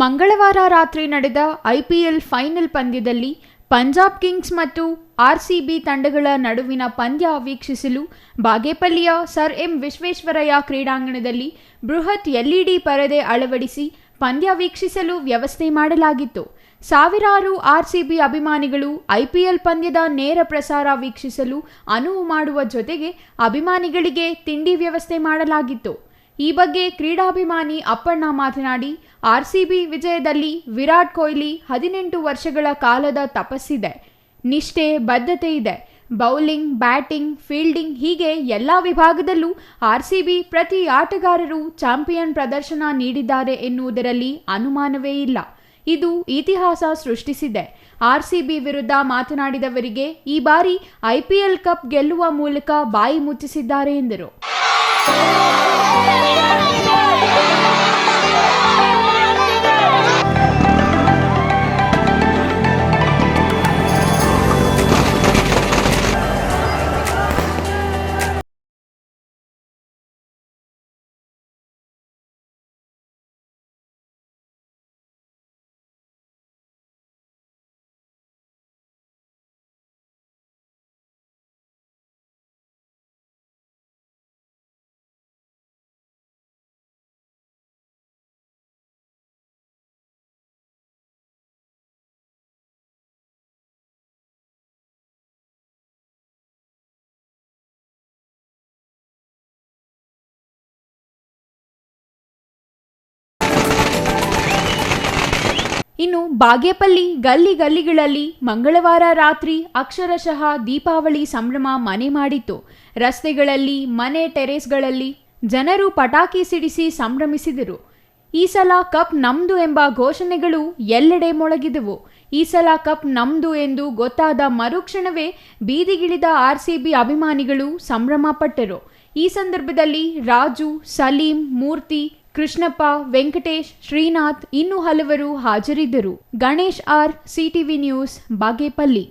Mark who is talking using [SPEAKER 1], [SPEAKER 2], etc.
[SPEAKER 1] ಮಂಗಳವಾರ ರಾತ್ರಿ ನಡೆದ ಐಪಿಎಲ್ ಫೈನಲ್ ಪಂದ್ಯದಲ್ಲಿ ಪಂಜಾಬ್ ಕಿಂಗ್ಸ್ ಮತ್ತು ಆರ್ಸಿಬಿ ತಂಡಗಳ ನಡುವಿನ ಪಂದ್ಯ ವೀಕ್ಷಿಸಲು ಬಾಗೇಪಲ್ಲಿಯ ಸರ್ ಎಂ ವಿಶ್ವೇಶ್ವರಯ್ಯ ಕ್ರೀಡಾಂಗಣದಲ್ಲಿ ಬೃಹತ್ ಎಲ್ಇಡಿ ಪರದೆ ಅಳವಡಿಸಿ ಪಂದ್ಯ ವೀಕ್ಷಿಸಲು ವ್ಯವಸ್ಥೆ ಮಾಡಲಾಗಿತ್ತು. ಸಾವಿರಾರು ಆರ್ಸಿಬಿ ಅಭಿಮಾನಿಗಳು ಐಪಿಎಲ್ ಪಂದ್ಯದ ನೇರ ಪ್ರಸಾರ ವೀಕ್ಷಿಸಲು ಅನುವು ಮಾಡುವ ಜೊತೆಗೆ ಅಭಿಮಾನಿಗಳಿಗೆ ತಿಂಡಿ ವ್ಯವಸ್ಥೆ ಮಾಡಲಾಗಿತ್ತು. ಈ ಬಗ್ಗೆ ಕ್ರೀಡಾಭಿಮಾನಿ ಅಪ್ಪಣ್ಣ ಮಾತನಾಡಿ, ಆರ್ಸಿಬಿ ವಿಜಯದಲ್ಲಿ ವಿರಾಟ್ ಕೊಹ್ಲಿ ಹದಿನೆಂಟು ವರ್ಷಗಳ ಕಾಲದ ತಪಸ್ಸಿದೆ. ನಿಷ್ಠೆ, ಬದ್ಧತೆ ಇದೆ. ಬೌಲಿಂಗ್, ಬ್ಯಾಟಿಂಗ್, ಫೀಲ್ಡಿಂಗ್ ಹೀಗೆ ಎಲ್ಲ ವಿಭಾಗದಲ್ಲೂ ಆರ್ಸಿಬಿ ಪ್ರತಿ ಆಟಗಾರರು ಚಾಂಪಿಯನ್ ಪ್ರದರ್ಶನ ನೀಡಿದ್ದಾರೆ ಎನ್ನುವುದರಲ್ಲಿ ಅನುಮಾನವೇ ಇಲ್ಲ. ಇದು ಇತಿಹಾಸ ಸೃಷ್ಟಿಸಿದೆ. ಆರ್ಸಿಬಿ ವಿರುದ್ಧ ಮಾತನಾಡಿದವರಿಗೆ ಈ ಬಾರಿ ಐಪಿಎಲ್ ಕಪ್ ಗೆಲ್ಲುವ ಮೂಲಕ ಬಾಯಿ ಮುಚ್ಚಿಸಿದ್ದಾರೆ ಎಂದರು. ಇನ್ನು ಬಾಗೇಪಲ್ಲಿ ಗಲ್ಲಿ ಗಲ್ಲಿಗಳಲ್ಲಿ ಮಂಗಳವಾರ ರಾತ್ರಿ ಅಕ್ಷರಶಃ ದೀಪಾವಳಿ ಸಂಭ್ರಮ ಮನೆ ಮಾಡಿತ್ತು. ರಸ್ತೆಗಳಲ್ಲಿ, ಮನೆ ಟೆರೇಸ್ಗಳಲ್ಲಿ ಜನರು ಪಟಾಕಿ ಸಿಡಿಸಿ ಸಂಭ್ರಮಿಸಿದರು. ಈ ಸಲ ಕಪ್ ನಮ್ದು ಎಂಬ ಘೋಷಣೆಗಳು ಎಲ್ಲೆಡೆ ಮೊಳಗಿದವು. ಈ ಸಲ ಕಪ್ ನಮ್ದು ಎಂದು ಗೊತ್ತಾದ ಮರುಕ್ಷಣವೇ ಬೀದಿಗಿಳಿದ ಆರ್ಸಿಬಿ ಅಭಿಮಾನಿಗಳು ಸಂಭ್ರಮಪಟ್ಟರು. ಈ ಸಂದರ್ಭದಲ್ಲಿ ರಾಜು, ಸಲೀಂ, ಮೂರ್ತಿ ಕೃಷ್ಣಪ್ಪ ವೆಂಕಟೇಶ್ ಶ್ರೀನಾಥ್ ಇನ್ನು ಹಲವರು ಹಾಜರಿದ್ದರು. Ganesh R CTV news Bagepalli.